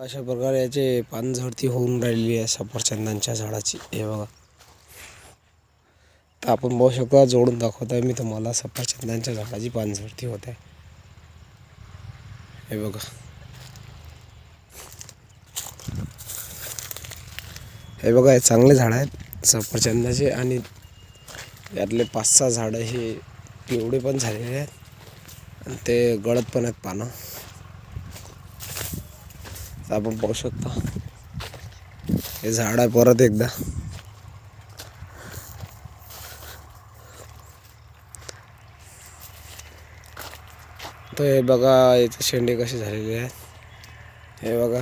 अशा प्रकारे याचे पानझडती होऊन राहिलेली आहे सफरचंदांच्या झाडाची. हे बघा. तर आपण बघू शकतो जोडून दाखवत आहे मी तुम्हाला सफरचंदांच्या झाडाची पानझडती होत आहे. हे बघा. हे बघा हे चांगले झाड आहेत सफरचंदाचे आणि यातले पाच सहा झाडं हे पिवळे पण झालेले आहेत. आणि ते गळत पण आहेत पानं. आपण पाहू शकता. हे झाड आहे परत एकदा. तर हे बघा याचे शेंडे कसे झालेले आहेत हे बघा.